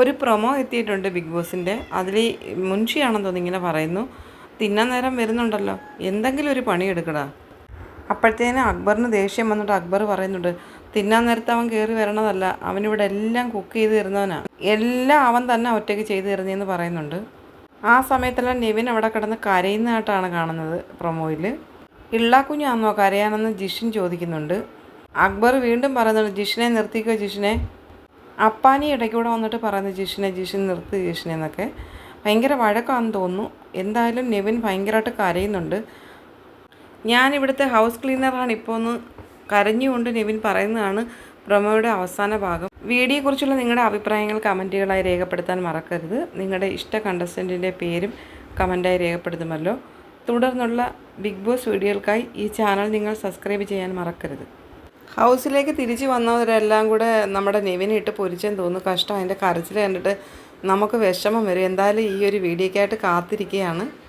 ഒരു പ്രൊമോ എത്തിയിട്ടുണ്ട് ബിഗ് ബോസിന്റെ അതിൽ മുൻഷിയാണെന്ന് തോന്നി ഇങ്ങനെ പറയുന്നു. തിന്നാൻ നേരം വരുന്നുണ്ടല്ലോ. എന്തെങ്കിലും ഒരു പണി എടുക്കടാ. അപ്പോഴത്തേനും അക്ബറിന് ദേഷ്യം വന്നിട്ട് അക്ബർ പറയുന്നുണ്ട് തിന്നാൻ നേരത്ത് അവൻ കയറി വരണതല്ല. അവനിവിടെ എല്ലാം കുക്ക് ചെയ്ത് തരുന്നവനാണ് എല്ലാം അവൻ തന്നെ ഒറ്റയ്ക്ക് ചെയ്ത് തരുന്നതെന്ന് പറയുന്നുണ്ട്. ആ സമയത്തെല്ലാം നെവിൻ അവിടെ കിടന്ന് കരയുന്നതായിട്ടാണ് കാണുന്നത് പ്രൊമോയിൽ ഇള്ളാക്കുഞ്ഞാന്നോ കരയാനെന്ന് ജിഷിൻ ചോദിക്കുന്നുണ്ട്. അക്ബർ വീണ്ടും പറയുന്നുണ്ട് ജിഷിനെ നിർത്തിക്കോ ജിഷിനെ. അപ്പാനി ഇടയ്ക്കൂടെ വന്നിട്ട് പറയുന്നത് ജിഷിനെ ജിഷിൻ നിർത്ത് ജിഷിനെ എന്നൊക്കെ. ഭയങ്കര വഴക്കാണെന്ന് തോന്നുന്നു. എന്തായാലും നെവിൻ ഭയങ്കരമായിട്ട് കരയുന്നുണ്ട്. ഞാൻ ഇവിടുത്തെ ഹൗസ് ക്ലീനറാണ് ഇപ്പോൾ ഒന്ന് കരഞ്ഞുകൊണ്ട് നെവിൻ പറയുന്നതാണ് പ്രൊമോയുടെ അവസാന ഭാഗം. വീഡിയോയെക്കുറിച്ചുള്ള നിങ്ങളുടെ അഭിപ്രായങ്ങൾ കമന്റുകളായി രേഖപ്പെടുത്താൻ മറക്കരുത്. നിങ്ങളുടെ ഇഷ്ട കണ്ടസ്റ്റന്റിന്റെ പേരും കമന്റായി രേഖപ്പെടുത്തുമല്ലോ. തുടർന്നുള്ള ബിഗ് ബോസ് വീഡിയോകൾക്കായി ഈ ചാനൽ നിങ്ങൾ സബ്സ്ക്രൈബ് ചെയ്യാൻ മറക്കരുത്. ഹൗസിലേക്ക് തിരിച്ചു വന്നവരെല്ലാം കൂടെ നമ്മുടെ നെവിനെ ഇട്ട് പൊരിച്ചെന്ന് തോന്നുന്നു. കഷ്ടം. അതിന്റെ കരച്ചിൽ കണ്ടിട്ട് നമുക്ക് വിഷമം വരും. എന്തായാലും ഈ ഒരു വീഡിയോക്കായിട്ട് കാത്തിരിക്കുകയാണ്.